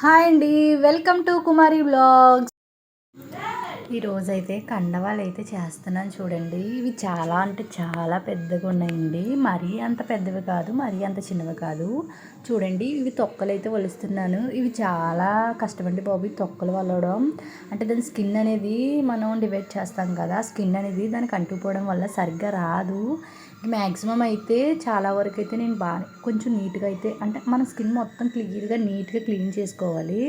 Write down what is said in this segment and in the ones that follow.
Hi అండి welcome to Kumari blogs. ఈరోజైతే కండవాలు అయితే చేస్తున్నాను చూడండి. ఇవి చాలా అంటే చాలా పెద్దగా ఉన్నాయండి. మరీ అంత పెద్దవి కాదు మరీ అంత చిన్నవి కాదు. చూడండి ఇవి తొక్కలు అయితే వలుస్తున్నాను ఇవి చాలా కష్టమండి బాబు తొక్కలు వలవడం. అంటే దాని స్కిన్ అనేది మనం డివైడ్ చేస్తాం కదా స్కిన్ అనేది దానికి అంటుకుపోవడం వల్ల సరిగ్గా రాదు. మ్యాక్సిమం అయితే చాలా వరకు అయితే నేను బాగా కొంచెం నీట్గా అయితే అంటే మన స్కిన్ మొత్తం క్లియర్గా నీట్గా క్లీన్ చేసుకోవాలి.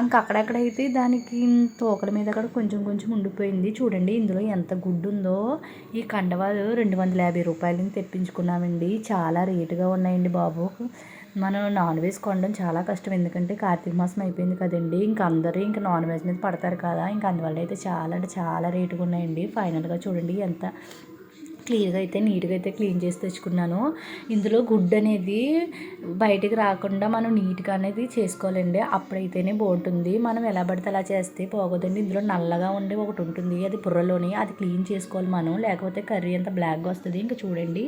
ఇంకా అక్కడక్కడైతే దానికి తోకల మీద కూడా కొంచెం కొంచెం ఉండిపోయింది. చూడండి ఇందులో ఎంత గుడ్డు ఉందో ఈ కండవాలు రెండు వందల యాభై రూపాయలని తెప్పించుకున్నామండి. చాలా రేటుగా ఉన్నాయండి బాబు. మనం నాన్ వెజ్ కొనడం చాలా కష్టం. ఎందుకంటే కార్తీక మాసం అయిపోయింది కదండి. ఇంకా అందరూ ఇంకా నాన్ వెజ్ మీద పడతారు కదా. ఇంకా అందువల్ల అయితే చాలా అంటే చాలా రేటుగా ఉన్నాయండి. ఫైనల్గా చూడండి ఎంత క్లియర్గా అయితే నీట్గా అయితే క్లీన్ చేసి తెచ్చుకున్నాను. ఇందులో గుడ్ అనేది బయటికి రాకుండా మనం నీట్గా అనేది చేసుకోవాలండి. అప్పుడైతేనే బాగుంటుంది. మనం ఎలా పడితే అలా చేస్తే పోగొద్దండి. ఇందులో నల్లగా ఉండే ఒకటి ఉంటుంది. అది బుర్రలోని అది క్లీన్ చేసుకోవాలి మనం. లేకపోతే కర్రీ అంత బ్లాక్గా వస్తుంది. ఇంకా చూడండి.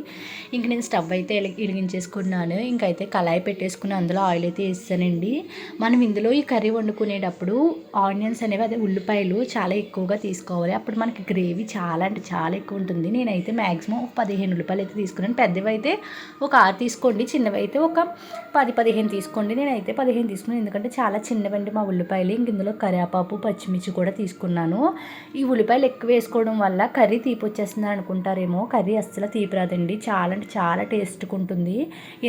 ఇంక నేను స్టవ్ అయితే వెలిగించేసుకున్నాను. ఇంకైతే కళాయి పెట్టేసుకుని అందులో ఆయిల్ అయితే వేస్తానండి. మనం ఇందులో ఈ కర్రీ వండుకునేటప్పుడు ఆనియన్స్ అనేవి అదే ఉల్లిపాయలు చాలా ఎక్కువగా తీసుకోవాలి. అప్పుడు మనకి గ్రేవీ చాలా అంటే చాలా ఎక్కువ ఉంటుంది. నేనైతే మ్యాక్సిమం ఒక పదిహేను ఉల్లిపాయలు అయితే తీసుకున్నాను. పెద్దవి అయితే ఒక ఆరు తీసుకోండి చిన్నవి అయితే ఒక పది పదిహేను తీసుకోండి. నేనైతే పదిహేను తీసుకున్నాను. ఎందుకంటే చాలా చిన్నవండి మా ఉల్లిపాయలు. ఇంక ఇందులో కరివేపాకు పచ్చిమిర్చి కూడా తీసుకున్నాను. ఈ ఉల్లిపాయలు ఎక్కువ వేసుకోవడం వల్ల కర్రీ తీపి వచ్చేస్తుంది అనుకుంటారేమో. కర్రీ అస్సలు తీపి రాదండి. చాలా అంటే చాలా టేస్ట్గా ఉంటుంది.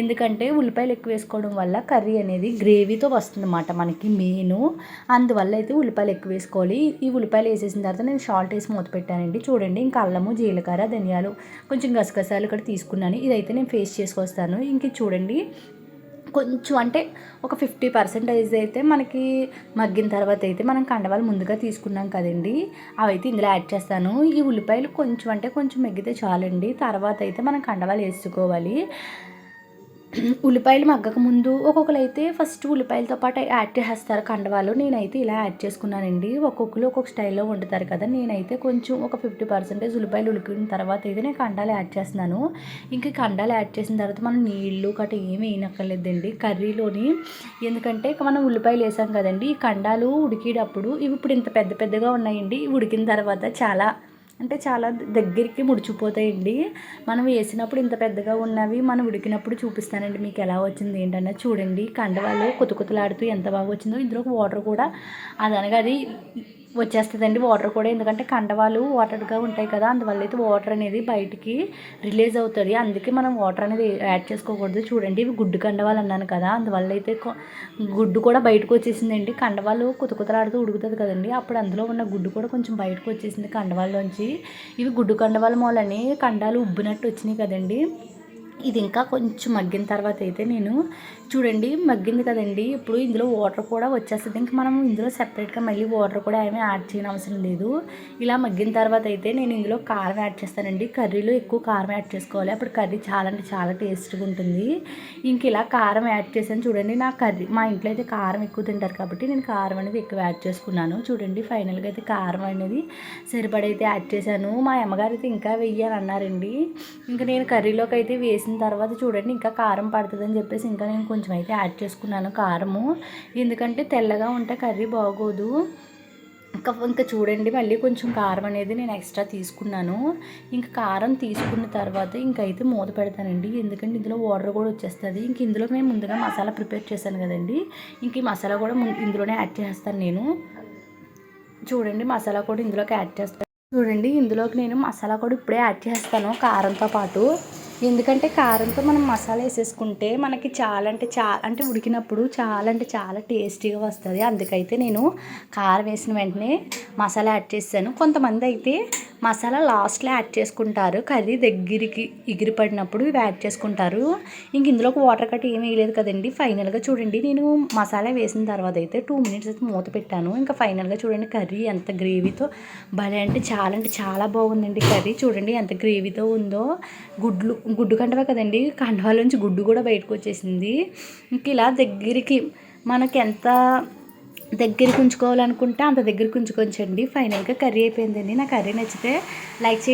ఎందుకంటే ఉల్లిపాయలు ఎక్కువ వేసుకోవడం వల్ల కర్రీ అనేది గ్రేవీతో వస్తుందన్నమాట మనకి మెయిన్. అందువల్ల అయితే ఉల్లిపాయలు ఎక్కువ వేసుకోవాలి. ఈ ఉల్లిపాయలు వేసేసిన తర్వాత నేను షాల్ట్ వేసి మూత పెట్టానండి. చూడండి ఇంకా అల్లము జీలకర్ర ధనియాలు గసగసాలు కొంచెం గసగసాలు కూడా తీసుకున్నాను. ఇదైతే నేను ఫేస్ చేసుకొస్తాను. ఇంక చూడండి. కొంచెం అంటే ఒక ఫిఫ్టీ పర్సెంటేజ్ అయితే మనకి మగ్గిన తర్వాత అయితే మనం కండవాలు ముందుగా తీసుకున్నాం కదండి. అవైతే ఇందులో యాడ్ చేస్తాను. ఈ ఉల్లిపాయలు కొంచెం అంటే కొంచెం మగ్గితే చాలండి. తర్వాత అయితే మనం కండవాలు వేసుకోవాలి. ఉల్లిపాయలు మగ్గక ముందు ఒక్కొక్కరు అయితే ఫస్ట్ ఉల్లిపాయలతో పాటు యాడ్ చేస్తారు. కండవాలు నేనైతే ఇలా యాడ్ చేసుకున్నానండి. ఒక్కొక్కరు ఒక్కొక్క స్టైల్లో వండుతారు కదా. నేనైతే కొంచెం ఒక ఫిఫ్టీ పర్సెంటేజ్ ఉల్లిపాయలు ఉడికిన తర్వాత అయితే నేను కండాలు యాడ్ చేస్తున్నాను. ఇంకా కండాలు యాడ్ చేసిన తర్వాత మనం నీళ్ళు కట్ట ఏమి వేయనక్కర్లేదండి. కర్రీలోని ఎందుకంటే మనం ఉల్లిపాయలు వేసాం కదండి. ఈ కండాలు ఉడికేటప్పుడు ఇవి ఇప్పుడు ఇంత పెద్ద పెద్దగా ఉన్నాయండి. ఉడికిన తర్వాత చాలా అంటే చాలా దగ్గరికి ముడిచిపోతాయండి. మనం వేసినప్పుడు ఇంత పెద్దగా ఉన్నవి మనం ఉడికినప్పుడు చూపిస్తానండి మీకు ఎలా వచ్చింది ఏంటన్నా చూడండి. కండవాళ్ళు కుతకుతలాడుతూ ఎంత బాగా వచ్చిందో ఇందులో వాటర్ కూడా. అదనగా అది వచ్చేస్తుందండి వాటర్ కూడా. ఎందుకంటే కండవాలు వాటర్గా ఉంటాయి కదా అందువల్ల అయితే వాటర్ అనేది బయటికి రిలీజ్ అవుతుంది. అందుకే మనం వాటర్ అనేది యాడ్ చేసుకోకూడదు. చూడండి ఇవి గుడ్డు కండవాలు అన్నాను కదా అందువల్ల అయితే గుడ్డు కూడా బయటకు వచ్చేసిందండి. కండవాలు కుతకుతలాడుతూ ఉడుకుతుంది కదండి. అప్పుడు అందులో ఉన్న గుడ్డు కూడా కొంచెం బయటకు వచ్చేసింది కండవాళ్ళలోంచి ఇవి గుడ్డు కండవాల మూలని కండాలు ఉబ్బినట్టు వచ్చినాయి కదండి. ఇది ఇంకా కొంచెం మగ్గిన తర్వాత అయితే నేను చూడండి మగ్గింది కదండి. ఇప్పుడు ఇందులో వాటర్ కూడా వచ్చేస్తుంది. ఇంకా మనం ఇందులో సెపరేట్గా మళ్ళీ వాటర్ కూడా ఏమీ యాడ్ చేయని అవసరం లేదు. ఇలా మగ్గిన తర్వాత అయితే నేను ఇందులో కారం యాడ్ చేస్తానండి. కర్రీలో ఎక్కువ కారం యాడ్ చేసుకోవాలి. అప్పుడు కర్రీ చాలా అంటే చాలా టేస్ట్గా ఉంటుంది. ఇంక ఇలా కారం యాడ్ చేశాను. చూడండి నా కర్రీ మా ఇంట్లో అయితే కారం ఎక్కువ తింటారు కాబట్టి నేను కారం అనేది ఎక్కువ యాడ్ చేసుకున్నాను. చూడండి ఫైనల్గా అయితే కారం అనేది సరిపడైతే యాడ్ చేశాను. మా అమ్మగారు అయితే ఇంకా వెయ్యాలని అన్నారండి. ఇంకా నేను కర్రీలోకి అయితే వేసిన తర్వాత చూడండి ఇంకా కారం పడుతుందని చెప్పేసి ఇంకా నేను కొంచెం అయితే యాడ్ చేసుకున్నాను కారము. ఎందుకంటే తెల్లగా ఉంటే కర్రీ బాగోదు. ఇంకా ఇంకా చూడండి మళ్ళీ కొంచెం కారం అనేది నేను ఎక్స్ట్రా తీసుకున్నాను. ఇంకా కారం తీసుకున్న తర్వాత ఇంకైతే మూత పెడతానండి. ఎందుకంటే ఇందులో వాటర్ కూడా వచ్చేస్తుంది. ఇంక ఇందులో నేను ముందుగా మసాలా ప్రిపేర్ చేశాను కదండి. ఇంక ఈ మసాలా కూడా ఇందులోనే యాడ్ చేస్తాను నేను. చూడండి మసాలా కూడా ఇందులోకి యాడ్ చేస్తాను చూడండి ఇందులోకి నేను మసాలా కూడా ఇప్పుడే యాడ్ చేస్తాను కారంతో పాటు. ఎందుకంటే కారంతో మనం మసాలా వేసేసుకుంటే మనకి చాలా అంటే చాలా అంటే ఉడికినప్పుడు చాలా అంటే చాలా టేస్టీగా వస్తుంది. అందుకైతే నేను కారం వేసిన వెంటనే మసాలా యాడ్ చేశాను కొంతమంది అయితే మసాలా లాస్ట్లో యాడ్ చేసుకుంటారు. కర్రీ దగ్గరికి ఎగిరి పడినప్పుడు ఇవి యాడ్ చేసుకుంటారు. ఇంక ఇందులోకి వాటర్ కట్ ఏమీ వేయలేదు కదండి. ఫైనల్గా చూడండి. నేను మసాలా వేసిన తర్వాత అయితే టూ మినిట్స్ అయితే మూత పెట్టాను. ఇంకా ఫైనల్గా చూడండి కర్రీ ఎంత గ్రేవీతో భలే అంటే చాలా అంటే చాలా బాగుందండి కర్రీ. చూడండి ఎంత గ్రేవీతో ఉందో. గుడ్లు గుడ్డు కండవే కదండి. కండవాల నుంచి గుడ్డు కూడా బయటకు వచ్చేసింది. ఇంక ఇలా దగ్గరికి మనకి ఎంత దగ్గరికి ఉంచుకోవాలనుకుంటే అంత దగ్గరికి ఉంచుకొంచండి ఫైనల్గా కర్రీ అయిపోయిందండి. నా కర్రీ నచ్చితే లైక్ చేయండి.